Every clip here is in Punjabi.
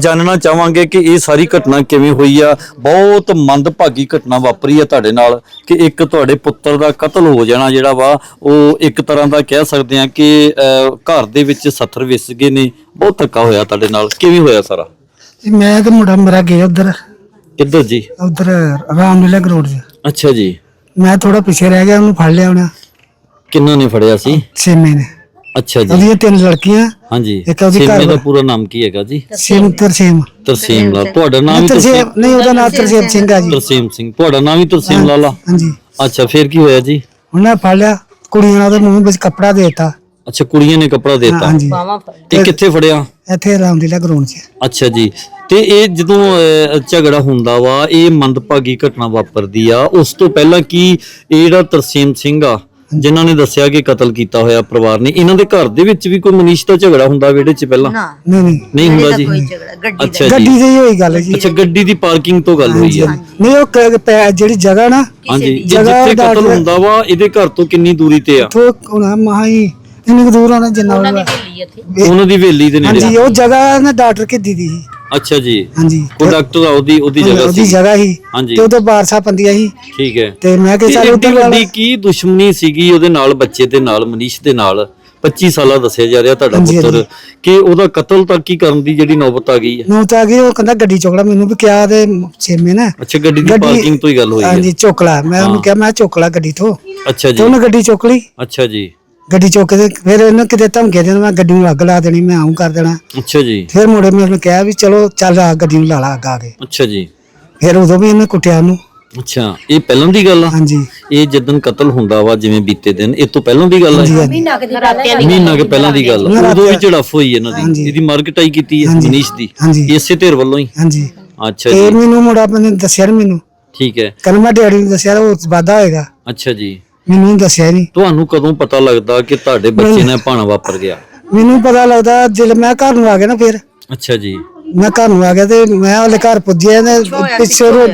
ਜਾਣਨਾ ਚਾਹਾਂਗੇ ਕਿ ਇਹ ਸਾਰੀ ਘਟਨਾ ਕਿਵੇਂ ਹੋਈ ਆ। ਬਹੁਤ ਮੰਦਭਾਗੀ ਘਟਨਾ ਵਾਪਰੀ ਆ ਤੁਹਾਡੇ ਨਾਲ ਕਿ ਇੱਕ ਤੁਹਾਡੇ ਪੁੱਤਰ ਦਾ ਕਤਲ ਹੋ ਜਾਣਾ ਜਿਹੜਾ ਵਾ ਉਹ ਇੱਕ ਤਰ੍ਹਾਂ ਦਾ ਕਹਿ ਸਕਦੇ ਆ ਕਿ ਘਰ ਦੇ ਵਿੱਚ ਸੱਥਰ ਵਿਸ ਗਏ ਨੇ। ਬਹੁਤ ਧੱਕਾ ਹੋਇਆ ਤੁਹਾਡੇ ਨਾਲ। ਕਿਵੇਂ ਹੋਇਆ ਸਾਰਾ? ਮੈਂ ਤੇ ਮੁੰਡਾ ਮੇਰਾ ਗਿਆ ਉਧਰ। ਕਿੱਧਰ ਜੀ? ਉਧਰ ਰਾਮਲੀਲਾ ਗਰਾਊਂਡ 'ਚ ਅੱਛਾ ਜੀ। ਮੈਂ ਥੋੜਾ ਪਿੱਛੇ ਰਹਿ ਗਿਆ ਉਹਨੂੰ ਫੜ ਲਿਆ ਉਹਨੇ। ਕਿੰਨਾਂ ਨੇ ਫੜਿਆ ਸੀ? ਸੇਮੇ ਨੇ। ਅੱਛਾ ਜੀ। ਉਹਦੀਆਂ ਤਿੰਨ ਲੜਕੀਆਂ ਹਾਂਜੀ। ਇੱਕ ਉਹਦੀ ਸੀਮੇ ਘਰ ਦਾ ਪੂਰਾ ਨਾਮ ਕੀ ਹੈਗਾ ਜੀ? ਸੇਮ ਤਰਸੇਮ। ਤਰਸੀਮ ਲਾਲ। ਤੁਹਾਡਾ ਨਾਮ ਵੀ ਤਰਸੇਮ ਤਰਸੀਮ ਨਹੀਂ ਉਹਦਾ ਨਾਮ ਤਰਸੇਮ ਸਿੰਘ ਆ ਜੀ। ਤਰਸੀਮ ਸਿੰਘ। ਤੁਹਾਡਾ ਨਾਮ ਵੀ ਤਰਸੀਮ ਲਾਲਾ। ਹਾਂਜੀ ਅੱਛਾ ਫਿਰ ਕੀ ਹੋਇਆ ਜੀ? ਉਹਨੇ ਫੜ ਲਿਆ। ਕੁੜੀਆਂ ਨੇ ਉਹਦੇ ਮੂੰਹ ਵਿੱਚ ਕੱਪੜਾ ਦੇਤਾ। ਅੱਛਾ ਕੁੜੀਆਂ ਨੇ ਕੱਪੜਾ ਦੇਤਾ। ਹਾਂਜੀ। ਇਹ ਕਿੱਥੇ ਫੜਿਆ? ਇੱਥੇ ਰਾਮਲੀਲਾ ਗਰਾਊਂਡ 'ਚ। ਅੱਛਾ ਜੀ। ਤੇ ਇਹ ਜਦੋਂ ਅਹ, ਝਗੜਾ ਹੁੰਦਾ ਵਾ ਇਹ ਮੰਦਭਾਗੀ ਘਟਨਾ ਵਾਪਰਦੀ ਆ ਉਸ ਤੋਂ ਪਹਿਲਾਂ ਕੀ ਇਹ ਜਿਹੜਾ ਤਰਸੀਮ ਸਿੰਘ ਆ ਜਿਨ੍ਹਾਂ ਨੇ ਦੱਸਿਆ ਕਿ ਕਤਲ ਕੀਤਾ ਹੋਇਆ ਪਰਿਵਾਰ ਨੇ ਇਹਨਾਂ ਦੇ ਘਰ ਦੇ ਵਿੱਚ ਵੀ ਕੋਈ ਮਨੀਸ਼ ਦਾ ਝਗੜਾ ਹੁੰਦਾ ਵਿਹੜੇ 'ਚ ਪਹਿਲਾਂ? ਨਾ। ਨਹੀਂ ਨਹੀਂ। ਨਹੀਂ ਹੁੰਦਾ ਜੀ? ਝਗੜਾ ਗੱਡੀ ਅੱਛਾ ਜੀ। ਗੱਡੀ ਦੀ ਹੋਈ ਗੱਲ ਜੀ ਅੱਛਾ ਗੱਡੀ ਦੀ ਪਾਰਕਿੰਗ ਤੋਂ ਗੱਲ ਹੋਈ ਆ ਨਹੀਂ ਉਹ ਕ- ਪ- ਜਿਹੜੀ ਜਗ੍ਹਾ ਨਾ ਹਾਂਜੀ ਜਗ੍ਹਾ ਜਿੱਥੇ ਦਾ ਕਤਲ ਹੁੰਦਾ ਵਾ ਇਹਦੇ ਘਰ ਤੋਂ ਕਿੰਨੀ ਦੂਰੀ ਤੇ ਆ? ਥੋ ਉਹਨਾਂ ਮਹਾਈ ਇੰਨੀ ਕੁ ਦੂਰ ਹੋਣਾ ਜਿੰਨਾ ਹੋਊਗਾ ਉਹਨਾਂ ਦੀ ਹਵੇਲੀ ਦੇ ਨੇੜੇ ਹਾਂਜੀ ਉਹ ਜਗ੍ਹਾ ਨਾ ਡਾਕਟਰ ਕੀ ਦੀਦੀ ਸੀ। ਅੱਛਾ ਜੀ। ਹਾਂਜੀ। ਕੋਈ ਡਾਕਟਰ ਆ ਉਹਦੀ ਉਹਦੀ ਜਗ੍ਹਾ ਉਹਦੀ ਸੀ। ਜਗ੍ਹਾ ਸੀ ਹਾਂਜੀ। ਤੇ ਉਦੋਂ ਬਾਰਸਾ ਪੰਦੀਆਂ ਸੀ। ਠੀਕ ਹੈ। ਤੇ ਮੈਂ ਕਿਹਾ ਚੱਲ ਵਾਲਾ ਵੱਡੀ ਕੀ ਦੁਸ਼ਮਣੀ ਸੀਗੀ ਉਹਦੇ ਨਾਲ ਬੱਚੇ ਦੇ ਨਾਲ ਮਨੀਸ਼ ਦੇ ਨਾਲ? 25 ਸਾਲਾ ਦੱਸਿਆ ਜਾ ਰਿਹਾ ਤੁਹਾਡਾ ਹਾਂਜੀ, ਪੁੱਤਰ। ਕਿ ਉਹਦਾ ਕਤਲ ਤੱਕ ਹੀ ਕਰਨ ਦੀ ਜਿਹੜੀ ਨੌਬਤ ਆ ਗਈ ਹੈ? ਨੂੰ ਤਾਂ ਕਿ ਉਹ ਕਹਿੰਦਾ ਗੱਡੀ ਚੁੱਕ ਲੈ ਮੈਨੂੰ ਵੀ ਕਿਹਾ ਤੇ ਛੇਮੇ ਨੇ। ਅੱਛਾ ਗੱਡੀ ਦੀ ਪਾਰਕਿੰਗ ਤੋਂ ਹੀ ਗੱਲ ਹੋਈ ਹੈ। ਹਾਂਜੀ ਚੁੱਕ ਲੈ। ਮੈਂ ਉਹਨੂੰ ਕਿਹਾ ਮੈਂ ਚੁੱਕ ਲੈ ਗੱਡੀ ਤੋਂ। ਅੱਛਾ ਤੇ ਜੀ ਉਹਨੇ ਗੱਡੀ ਚੁੱਕ ਲਈ। ਅੱਛਾ ਜੀ। ਗੱਡੀ ਚੁੱਕ ਕੇ ਤੇ ਫਿਰ ਇਹਨੇ ਕਿਤੇ ਧਮਕੇ ਦੇਣਾ ਮੈਂ ਗੱਡੀ ਨੂੰ ਅੱਗ ਲਾ ਦੇਣੀ ਮੈਂ ਆਉਂ ਕਰ ਦੇਣਾ। ਅੱਛਾ ਜੀ। ਫਿਰ ਮੁੰਡੇ ਨੇ ਉਹਨੂੰ ਕਿਹਾ ਵੀ ਚਲੋ ਚੱਲ ਆ ਗੱਡੀ ਨੂੰ ਲਾ ਲਾ ਅੱਗ ਆ ਕੇ। ਅੱਛਾ ਜੀ। ਫਿਰ ਉਦੋਂ ਵੀ ਇਹਨੇ ਕੁੱਟਿਆ ਉਹਨੂੰ। ਅੱਛਾ ਇਹ ਪਹਿਲਾਂ ਦੀ ਗੱਲ ਆ? ਹਾਂਜੀ। ਇਹ ਜਦੋਂ ਕਤਲ ਹੁੰਦਾ ਵਾ ਜਿਵੇਂ ਬੀਤੇ ਦਿਨ ਇਹ ਤੋਂ ਪਹਿਲਾਂ ਦੀ ਗੱਲ ਹੈ ਮਹੀਨਾ ਕੁ ਦੀ ਰਾਤਿਆਂ ਦੀ ਮਹੀਨਾ ਕੇ ਪਹਿਲਾਂ ਦੀ ਗੱਲ ਆ। ਉਦੋਂ ਵੀ ਝੜਫ ਹੋਈ ਇਹਨਾਂ ਦੀ। ਹਾਂਜੀ। ਇਹਦੀ ਮਾਰਕਟਾਈ ਕੀਤੀ ਹੈ ਹਾਂਜੀ। ਮਨੀਸ਼ ਦੀ। ਹਾਂਜੀ। ਇਸੇ ਧਿਰ ਵੱਲੋਂ ਹੀ? ਹਾਂਜੀ। ਅੱਛਾ ਤੇ ਜੀ। ਮੈਨੂੰ ਮੁੰਡਾ ਨੇ ਦੱਸਿਆ ਨੀ ਮੈਨੂੰ। ਠੀਕ ਹੈ। ਕਹਿੰਦਾ ਮੈਂ ਡੈਡੀ ਨੂੰ ਦੱਸਿਆ ਉਹ ਵਾਦਾ ਹੋਏਗਾ। ਅੱਛਾ ਜੀ। ਮੈਨੂੰ ਦੱਸਿਆ ਨਹੀਂ ਤੁਹਾਨੂੰ ਕਦੋਂ ਪਤਾ ਲੱਗਦਾ ਕਿ ਤੁਹਾਡੇ ਬੱਚੇ ਨਾਲ ਭਾਣਾ ਵਾਪਰ ਗਿਆ? ਮੈਨੂੰ ਪਤਾ ਲੱਗਦਾ ਜਦੋਂ ਮੈਂ ਘਰ ਨੂੰ ਆ ਗਿਆ ਨਾ ਫਿਰ। ਅੱਛਾ ਜੀ। ਮੈਂ ਘਰ ਨੂੰ ਆ ਗਿਆ ਤੇ ਮੈਂ ਉਹਦੇ ਘਰ ਪੁੱਜਿਆ ਨੇ ਪਿੱਛੇ ਰੋ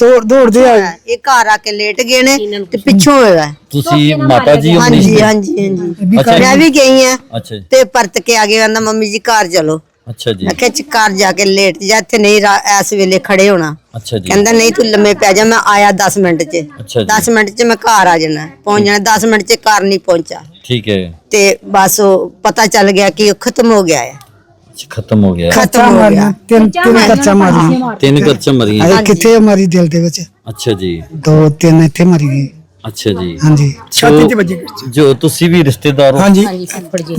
ਤੋੜ ਦੌੜਦੇ ਆ। ਇਹ ਘਰ ਆ ਕੇ ਲੇਟ ਗਏ ਨੇ ਤੇ ਪਿੱਛੋਂ ਹੋਇਆ ਤੁਸੀਂ ਮਾਤਾ ਜੀ ਹਾਂਜੀ? ਹਾਂਜੀ ਹਾਂਜੀ। ਅੱਛਾ ਮੈਂ ਵੀ ਗਈ ਆ ਅੱਛਾ ਜੀ। ਤੇ ਪਰਤ ਕੇ ਆ ਗਏ ਕਹਿੰਦਾ ਮੰਮੀ ਜੀ ਘਰ ਚਲੋ। ਅੱਛਾ ਜੀ। ਮੈਂ ਕਿਹਾ ਚ ਘਰ ਜਾ ਕੇ ਲੇਟ ਜਾ ਇੱਥੇ ਨਹੀਂ ਰਾ- ਇਸ ਵੇਲੇ ਖੜੇ ਹੋਣਾ। ਅੱਛਾ ਜੀ। ਕਹਿੰਦਾ ਨਹੀਂ ਤੂੰ ਲੰਮੇ ਪੈ ਜਾ ਮੈਂ ਆਇਆ 10 ਮਿੰਟ 'ਚ। ਅੱਛਾ ਜੀ। 10 ਮਿੰਟ 'ਚ ਮੈਂ ਘਰ ਆ ਜਾਣਾ। ਪਹੁੰਚ ਜਾਣਾ 10 ਮਿੰਟ 'ਚ ਘਰ ਨਹੀਂ ਪਹੁੰਚਾ ਠੀਕ ਹੈ। ਤੇ ਬਸ ਉਹ ਪਤਾ ਚੱਲ ਗਿਆ ਕਿ ਉਹ ਖਤਮ ਹੋ ਗਿਆ ਹੈ ਅੱਛਾ, ਖਤਮ ਹੋ ਗਿਆ। ਖਤਮ ਹੋ ਗਿਆ। ਤਿੰਨ ਤਿੰਨ ਕੱਚਾ ਮਾਰੀਆਂ। ਤਿੰਨ ਕਰਚਾ ਮਰੀਆਂ। ਅਰੇ ਕਿੱਥੇ ਮਾਰੀ ਦਿਲ ਦੇ ਵਿੱਚ? ਅੱਛਾ ਜੀ। ਦੋ ਤਿੰਨ ਇੱਥੇ ਮਾਰੀ ਗਈ। ਅੱਛਾ ਜੀ। ਹਾਂਜੀ। ਛਾਤੀ 'ਚ ਵੱਜੀ ਜੋ ਤੁਸੀਂ ਵੀ ਰਿਸ਼ਤੇਦਾਰ ਹੋ। ਹਾਂਜੀ।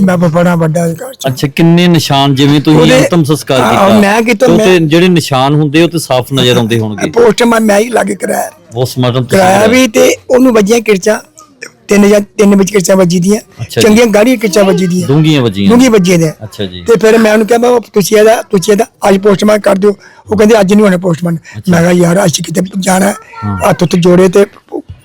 ਮੈਂ ਬੜਾ ਵੱਡਾ ਅੱਛਾ ਕਿੰਨੇ ਨਿਸ਼ਾਨ ਜਿਵੇਂ ਤੁਸੀਂ ਅੰਤਮ ਸੰਸਕਾਰ ਕੀਤਾ? ਮੈਂ ਕੀਤਾ, ਤੇ ਤੇ ਜਿਹੜੇ ਨਿਸ਼ਾਨ ਹੁੰਦੇ ਉਹ ਤੇ ਸਾਫ਼ ਨਜ਼ਰ ਆਉਂਦੇ ਹੋਣਗੇ। ਪੋਸਟਮਾਰਟਮ ਮੈਂ ਹੀ ਲਾਗੇ ਕਰਾਇਆ। ਪੋਸਟਮਾਰਟਮ ਕਰਾਇਆ। ਵੀ ਤੇ ਉਹਨੂੰ ਵੱਜੀਆਂ ਕਿਰਚਾਂ ਤਿੰਨ ਜਾਂ ਤਿੰਨ ਵਿੱਚ ਕਿਰਚਾਂ ਵੱਜੀ ਦੀਆਂ। ਚੰਗੀਆਂ ਗਾੜੀਆਂ ਕਿਰਚਾਂ ਵੱਜੀ ਦੀਆਂ। ਡੂੰਘੀਆਂ ਵੱਜੀਆਂ। ਡੂੰਗੀ ਵੱਜੀਆਂ ਨੇ। ਅੱਛਾ ਜੀ। ਤੇ ਫਿਰ ਮੈਂ ਉਹਨੂੰ ਕਿਹਾ ਮੈਂ ਤੁਸੀਂ ਇਹਦਾ ਤੁਸੀਂ ਇਹਦਾ ਅੱਜ ਪੋਸਟਮਾਰਟਮ ਕਰ ਦਿਓ। ਉਹ ਕਹਿੰਦੇ ਅੱਜ ਨਹੀਂ ਹੋਣਾ ਪੋਸਟਮਾਰਟਮ ਮੈਂ ਕਿਹਾ ਯਾਰ ਅੱਜ ਕਿਤੇ ਜਾਣਾ। ਹੱਥ ਉੱਤੇ ਜੋੜੇ ਤੇ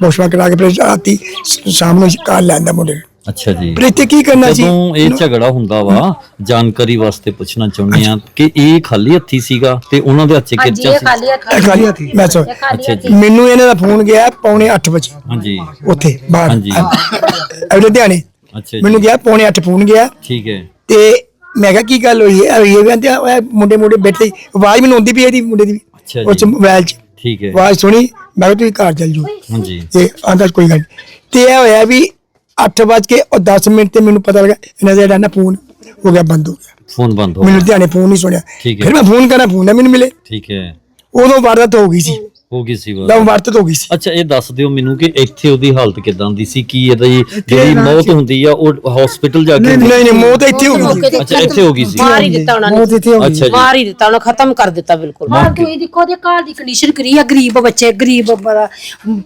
ਪੋਸਟਮਾਰਟਮ ਕਰਾ ਕੇ ਫਿਰ ਰਾਤੀ ਸ਼ਾਮ ਨੂੰ ਕਾਰ ਲੈਂਦਾ ਮੁੰਡੇ। ਅੱਛਾ ਜੀ। ਇੱਥੇ ਕੀ ਕਰਨਾ ਸੀ? ਜਦੋਂ ਇਹ ਝਗੜਾ ਹੁੰਦਾ ਵਾ ਜਾਣਕਾਰੀ ਵਾਸਤੇ ਪੁੱਛਣਾ ਚਾਹੁੰਦੇ ਆ ਕਿ ਇਹ ਖਾਲੀ ਹੱਥੀ ਸੀਗਾ ਤੇ ਉਹਨਾਂ ਦੇ ਹੱਥ 'ਚ ਕਿਰਚਾ ਸੀ? ਇਹ ਖਾਲੀ ਹੱਥੀ ਮੈਂ ਸੋ ਅੱਛਾ ਜੀ। ਮੈਨੂੰ ਇਹਨਾਂ ਦਾ ਫੋਨ ਗਿਆ ਪੌਣੇ 8 ਵਜੇ। ਹਾਂਜੀ। ਉੱਥੇ ਬਾਹਰ। ਹਾਂਜੀ। ਅਹ ਲੁਧਿਆਣੇ। ਅੱਛਾ ਮੈਨੂੰ ਜੀ ਗਿਆ ਪੌਣੇ 8 ਫੋਨ ਗਿਆ। ਠੀਕ ਹੈ। ਤੇ ਮੈਂ ਕਿਹਾ ਕੀ ਗੱਲ ਹੋਈ ਹੈ? ਇਹ ਕਹਿੰਦੇ ਆ, ਉਹ ਮੁੰਡੇ ਮੁੰਡੇ ਬੈਠੇ। ਆਵਾਜ਼ ਮੈਨੂੰ ਆਉਂਦੀ ਪਈ ਇਹਦੀ ਮੁੰਡੇ ਦੀ ਅੱਛਾ ਉਸ ਜੀ ਮੋਬਾਈਲ 'ਚ। ਠੀਕ ਹੈ। ਆਵਾਜ਼ ਸੁਣੀ? ਮੈਂ ਕਿਹਾ ਤੁਸੀਂ ਘਰ ਚੱਲ ਜਾਓ। ਹਾਂਜੀ। ਤੇ ਆਂਦਾ ਕੋਈ ਗੱਲ ਨੀ। ਤੇ ਇਹ ਹੋਇਆ ਵੀ 8 ਵਜੇ ਕੇ ਔਰ 10 ਮਿੰਟ ਤੇ ਮੈਨੂੰ ਪਤਾ ਲੱਗਾ ਇਹਨਾਂ ਦਾ ਜਿਹੜਾ ਨਾ ਫੋਨ ਹੋ ਗਿਆ ਬੰਦ ਹੋ ਗਿਆ। ਫੋਨ ਬੰਦ ਹੋ ਮੈਨੂੰ ਗਿਆ। ਲੁਧਿਆਣੇ ਫੋਨ ਨਹੀਂ ਸੁਣਿਆ। ਠੀਕ ਹੈ। ਫਿਰ ਮੈਂ ਫੋਨ ਕਰਾਂ ਫੋਨ ਨਾ ਮੈਨੂੰ ਮਿਲੇ। ਠੀਕ ਹੈ। ਉਦੋਂ ਵਾਰਦਾਤ ਹੋ ਗਈ ਸੀ। ਹੋ ਗਈ ਸੀ ਬਾਤ ਵਾਰਦਾਤ ਹੋ ਗਈ ਸੀ। ਅੱਛਾ ਇਹ ਦੱਸ ਦਿਓ ਮੈਨੂੰ ਕਿ ਇੱਥੇ ਉਹਦੀ ਹਾਲਤ ਕਿਦਾਂ ਦੀ ਸੀ? ਕੀ ਇਹਦਾ ਜੀ ਜਿਹੜੀ ਮੌਤ ਹੁੰਦੀ ਆ ਉਹ ਹਸਪੀਟਲ ਜਾ ਕੇ ਨਹੀਂ ਨਹੀਂ ਮੌਤ ਇੱਥੇ ਹੋ ਗਈ ਸੀ। ਅੱਛਾ ਇੱਥੇ ਹੋ ਗਈ ਸੀ। ਮਾਰ ਹੀ ਦਿੱਤਾ ਉਹਨਾਂ ਨੇ। ਇੱਥੇ ਹੋ ਗਈ ਅੱਛਾ ਜੀ। ਮਾਰ ਹੀ ਦਿੱਤਾ ਉਹਨਾਂ ਖਤਮ ਕਰ ਦਿੱਤਾ ਬਿਲਕੁਲ। ਮਾਰ ਤੁਸੀਂ ਦੇਖੋ ਉਹਦੇ ਘਰ ਦੀ ਕੰਡੀਸ਼ਨ ਕਰੀ ਆ ਗਰੀਬ ਬੱਚੇ ਗਰੀਬ ਬ-